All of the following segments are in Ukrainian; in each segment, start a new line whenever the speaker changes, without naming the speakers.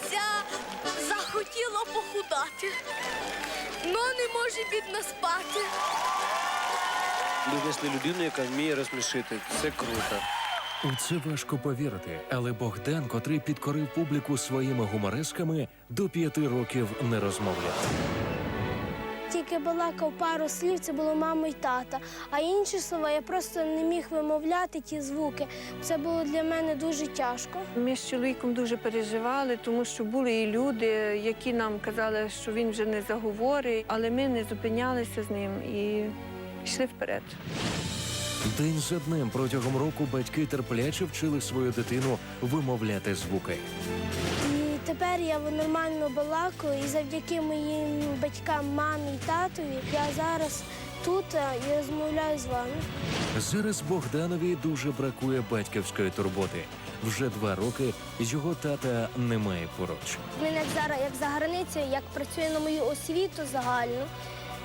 Леся захотіла похудати, но не може бідна спати.
Ми знайшли людину, яка вміє розсмішити. Це круто.
У це важко повірити, але Богдан, котрий підкорив публіку своїми гуморесками, до п'яти років не розмовляв.
Тільки балакав пару слів, це було мама й тата. А інші слова я просто не міг вимовляти ті звуки. Це було для мене дуже тяжко.
Ми з чоловіком дуже переживали, тому що були і люди, які нам казали, що він вже не заговорить, але ми не зупинялися з ним і йшли вперед.
День за днем протягом року батьки терпляче вчили свою дитину вимовляти звуки.
Тепер я нормально балакаю, і завдяки моїм батькам, мамі і татові, я зараз тут е, і розмовляю з вами.
Зараз Богданові дуже бракує батьківської турботи. Вже два роки його тата немає поруч.
Він як зараз, як за границею, як працює на мою освіту загальну,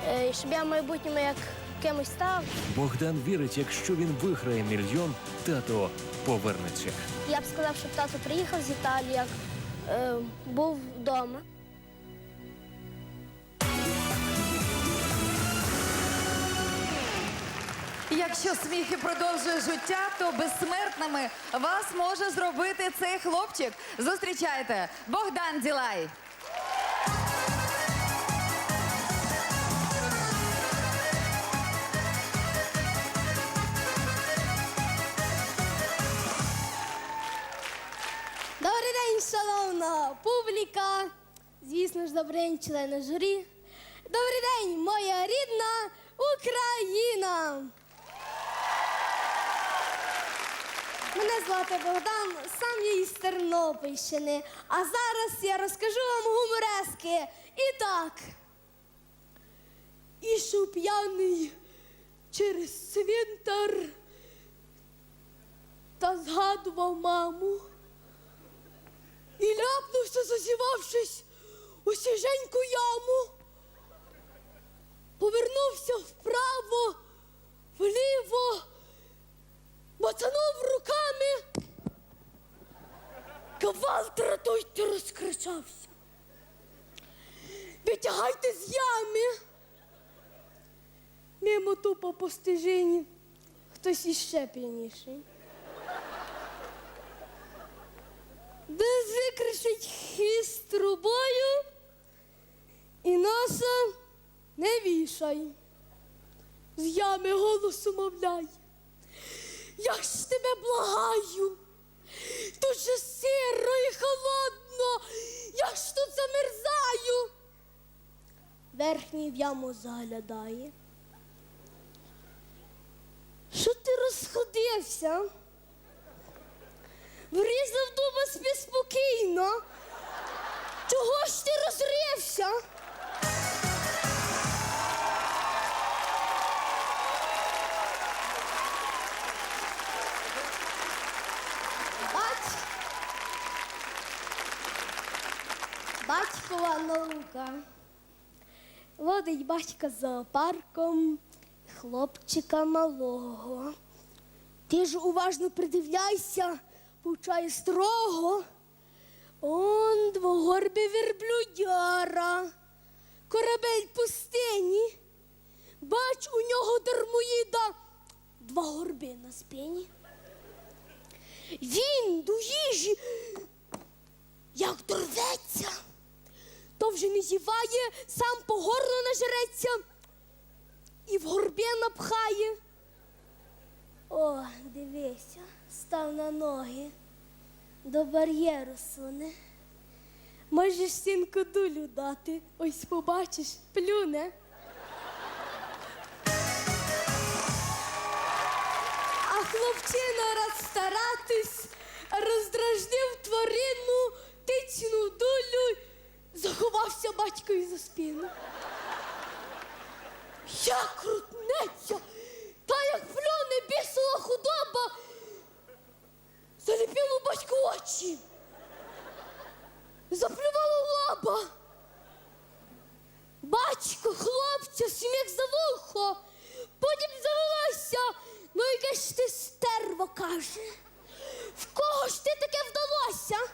е, щоб я в майбутньому як кимось став.
Богдан вірить, якщо він виграє мільйон, тато повернеться.
Я б сказав, щоб тато приїхав з Італії, як е, був вдома.
Якщо сміх і продовжує життя, то безсмертними вас може зробити цей хлопчик. Зустрічайте Богдан Ділай.
День, шановна публіка. Звісно ж, добрий день, члени журі. Добрий день, моя рідна Україна. Мене звати Богдан, сам я із Тернопільщини. А зараз я розкажу вам гуморески. І так. Ішов п'яний через цвинтар та згадував маму. І ляпнувся, зазівавшись у сіженьку яму. Повернувся вправо, вліво, мацанув руками. Кавал тратуйте, розкричався. Витягайте з ями. Мимо тупо по стежині. Хтось іще п'яніший. Не. З ями голосу мовляй. Я ж тебе благаю. Тут же сиро і холодно, я ж тут замерзаю. Верхній в яму заглядає. Що ти розходився? Врізав дуба спи спокійно. Чого ж ти розрився? Наука. Водить батька зоопарком хлопчика малого. Ти ж уважно придивляйся, повчає строго. Он двогорбий верблюдяра, корабель пустині. Бач, у нього дармоїда два горби на спині. Він до їжі, як дорветься, то вже не зіває, сам по горло нажереться і в горбі напхає. О, дивися, став на ноги, до бар'єру суне. Можеш синку дулю дати, ось побачиш, плюне. А хлопчина рад старатись, роздражнив тварину, тицнув дулю, заховався батькові за спину. Як крутнеться, та як плюне бісила худоба, заліпило батьку очі, заплювала лаба. Батько, хлопця, сміх за вухо, потім завелася, ну яке ж ти стерво каже. В кого ж ти таке вдалося?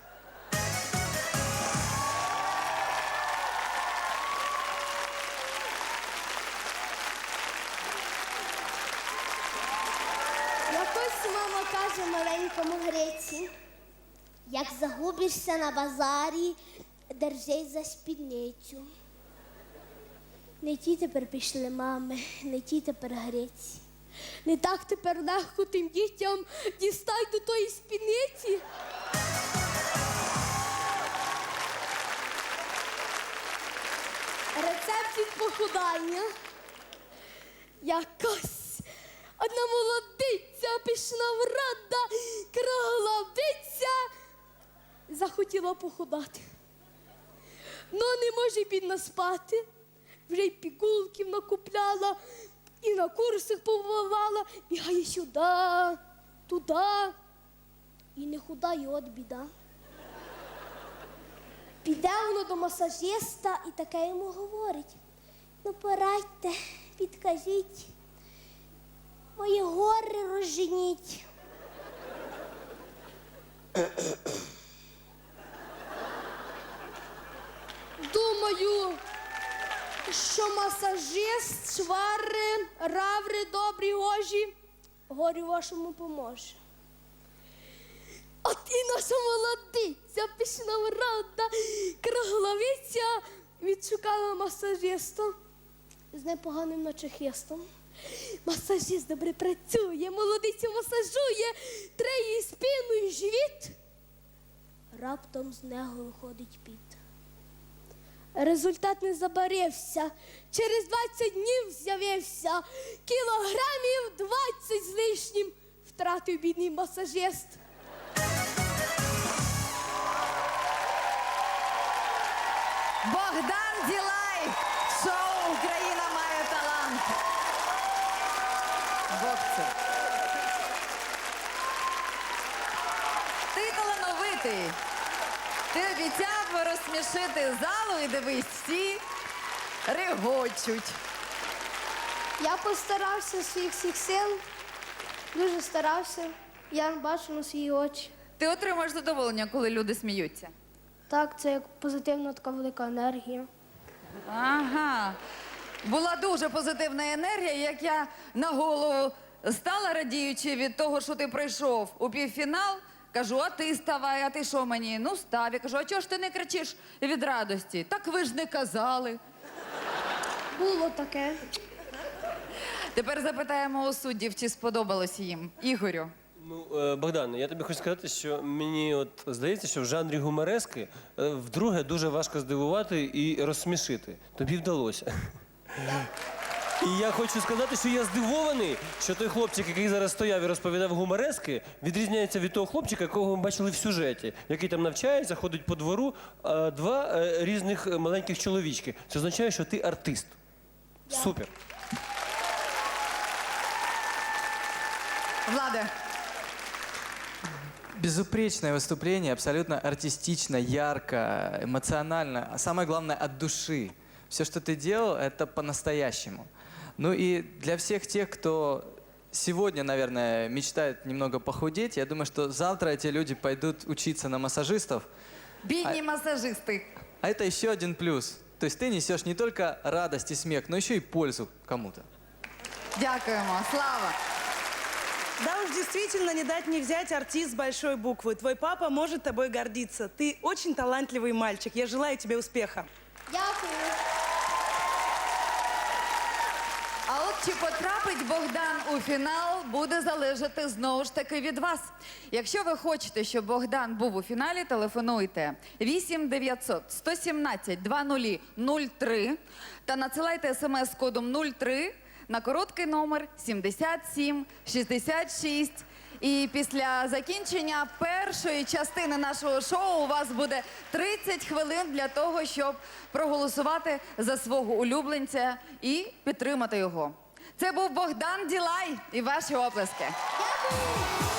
Великому Греці. Як загубишся на базарі, держись за спідницю.
Не ті тепер пішли мами, не ті тепер греці. Не так тепер легко тим дітям дістай до тої спідниці. Рецепт від похудання. Якась одна молодиця пішла в рада, круглавиця, захотіла похудати. Ну, не може бідна спати. Вже й пігулків накупляла, і на курсах побувала, бігає сюди, туди. І не худа, і от біда. Піде воно до масажиста і таке йому говорить. Ну, порадьте, підкажіть, мої гори розженіть. Думаю, що масажист, швари, раври, добрі гожі, горю вашому поможе. От і наша молодиця пішла в рада, кругловиця відшукала масажиста з непоганим начехистом. Масажист добре працює, молодиця масажує, треє їй спину і живіт. Раптом з нього виходить піт. Результат не забарився. Через 20 днів з'явився. Кілограмів 20 з лишнім втратив бідний масажист.
Богдан Ділай! Шоу Україна має талант. Богцю. Ти талановитий. Ти обіцяв розсмішити залу і дивись, всі регочуть.
Я постарався з своїх всіх сил, дуже старався. Я бачу на свої очі.
Ти отримаєш задоволення, коли люди сміються.
Так, це як позитивна така велика енергія.
Ага. Була дуже позитивна енергія, як я на голову стала радіючи від того, що ти прийшов у півфінал. Кажу, а ти ставай, а ти що мені? Ну, став. Я кажу, а чого ж ти не кричиш від радості? Так ви ж не казали.
Було таке.
Тепер запитаємо у суддів, чи сподобалось їм. Ігорю.
Ну, е, Богдан, я тобі хочу сказати, що мені от здається, що в жанрі гуморески е, вдруге дуже важко здивувати і розсмішити. Тобі вдалося. І я хочу сказати, що я здивований, що той хлопчик, який зараз стояв і розповідав гуморески, відрізняється від того хлопчика, якого ми бачили в сюжеті, який там навчається, ходить по двору, а два е, різних маленьких чоловічки. Це означає, що ти артист. Супер.
Владе.
Безупречное выступление, абсолютно артистично, ярко, эмоционально, а самое главное от души. Все, что ты делал, это по-настоящему. Ну и для всех тех, кто сегодня, наверное, мечтает немного похудеть, я думаю, что завтра эти люди пойдут учиться на массажистов,
Бідні масажисти.
а это еще один плюс. То есть ты несешь не только радость и смех, но еще и пользу кому-то.
Дякуємо. Слава.
Да уж действительно не дать не взять артист с большой буквы. Твой папа может тобой гордиться. Ты очень талантливый мальчик. Я желаю тебе успеха.
Дякую.
Чи потрапить Богдан у фінал, буде залежати знову ж таки від вас. Якщо ви хочете, щоб Богдан був у фіналі, телефонуйте 8 900 117 2003 та надсилайте смс кодом 03 на короткий номер 77 66. І після закінчення першої частини нашого шоу у вас буде 30 хвилин для того, щоб проголосувати за свого улюбленця і підтримати його. Це був Богдан Ділай і ваші оплески.
Дякую!